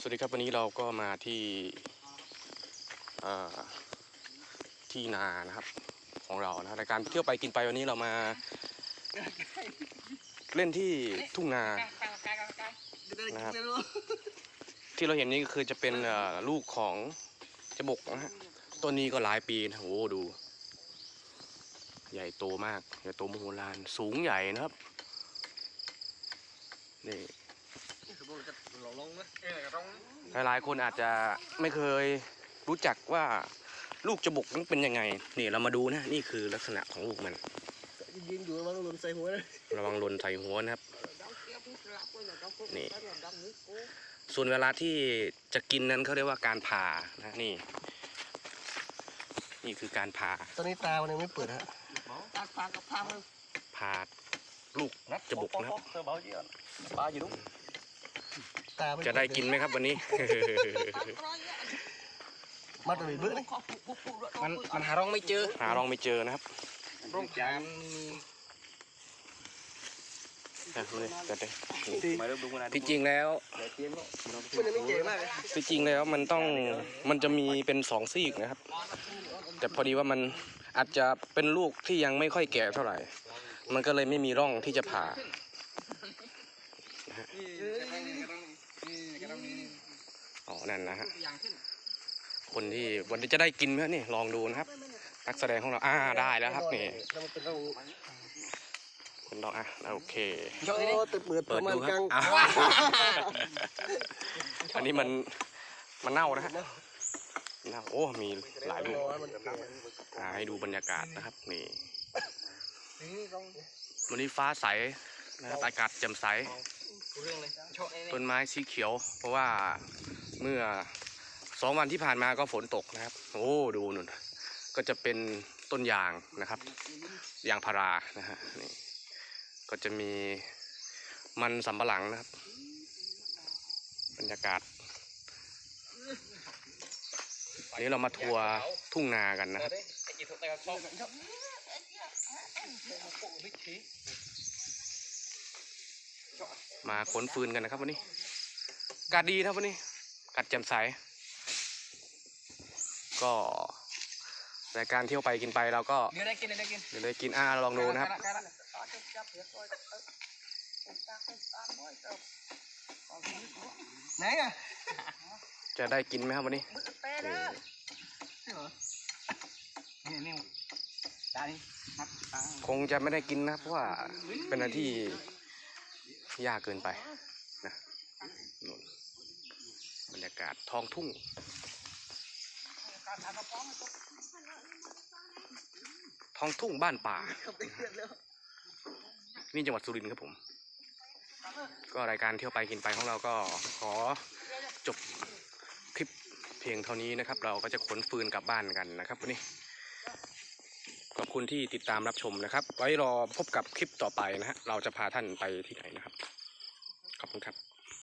สวัสดีครับวันนี้เราก็มาที่ที่นานะครับของเรานะรายการเที่ยวไปกินไปวันนี้เรามาเล่นที่ทุ่งนานะครับที่เราเห็นนี่ก็คือจะเป็นลูกของจบกนะฮะต้นนี้ก็หลายปีนะโอ้โหดู ใหญ่โตมากใหญ่โตมโหฬารสูงใหญ่นะครับนี่ หลายๆ คนอาจจะไม่เคยรู้จักว่าลูกจบกนั้นเป็นยังไง นี่เรามาดูนะ นี่คือลักษณะของลูกมันยืนอยู่ระวังหล่นใส่หัวนะระวังหล่นใส่หัวนะครับ นี่ ส่วนเวลาที่จะกินนั้นเขาเรียกว่าการผ่านะนี่ นี่คือการผ่า ตอนนี้ตามันยังไม่เปิดฮะผ่าลูกจบกนะครับ ตาม่จะได้กินไหมครับวันนี้มัดตัวเบื้อนี่มันมันหาร่องไม่เจอ หาลองไม่เจอนะครับ ร่องจานอะมาเลยจัดเลยมาเริ่มดูกันนะที่จริงแล้วมันยังไม่เจ๋งมากเลยที่จริงแล้วมันต้องมันจะมีเป็นสองซีกนะครับ แต่พอดีว่ามันอาจจะเป็นลูกที่ยังไม่ค่อยแก่เท่าไหร่ มันก็เลยไม่มีร่องที่จะผ่านะฮะ อ๋อนั่นนะฮะคนที่วันนี้จะได้กินไหมนี่ลองดูนะครับนักแสดงของเราอ่าได้แล้วครับนี่แล้วมันเป็นร่องคุณลองอะโอเคโอ้แต่เปิดปเปิดระมาณดูคกรัลาบงอะอันนี้มันมันเน่านะฮะเน่าโอ้มีหลายลูกรอให้มันแก่อ่าให้ดูบรรยากาศนะครับนี่วันนี้ฟ้าใสนะครับอากาศแจ่มใสเรื่องเลยชอบต้นไม้สีเขียว เพราะว่า เมื่อสองวันที่ผ่านมาก็ฝนตกนะครับ โอ้ดูนุ่นก็จะเป็นต้นยางนะครับยางพารานะฮะนี่ก็จะมีมันสำปะหลังนะครับ บรรยากาศอันนี้เรามาทัวร์ทุ่งนากันนะครับมาขนฟืนกันนะครับวันนี้อากาศดีนะครับวันนี้ อากาศแจ่มใส ก็รายการเที่ยวไปกินไปเราก็เดี๋ยวได้กินเดี๋ยวได้กินเดี๋ยวได้กินอ่าลองดูนะครับไหนอะจะได้กินไหมครับวันนี้นี่นี่นี่ตานี่นักตาคงจะไม่ได้กินนะครับเพราะว่าเป็นอะไรที่ยากเกินไปนะนู่นบ รรยากาศท้องทุ่งท้องทุ่งบ้านป่า นี่จังหวัดสุรินทร์ครับผม ก็รายการเที่ยวไปกินไปของเราก็ขอจบคลิปเพียงเท่านี้นะครับ เราก็จะขนฟืนกลับบ้านกันนะครับวันนี้ขอบคุณที่ติดตามรับชมนะครับ ไว้รอพบกับคลิปต่อไปนะฮะเราจะพาท่านไปที่ไหนนะครับ ขอบคุณครับ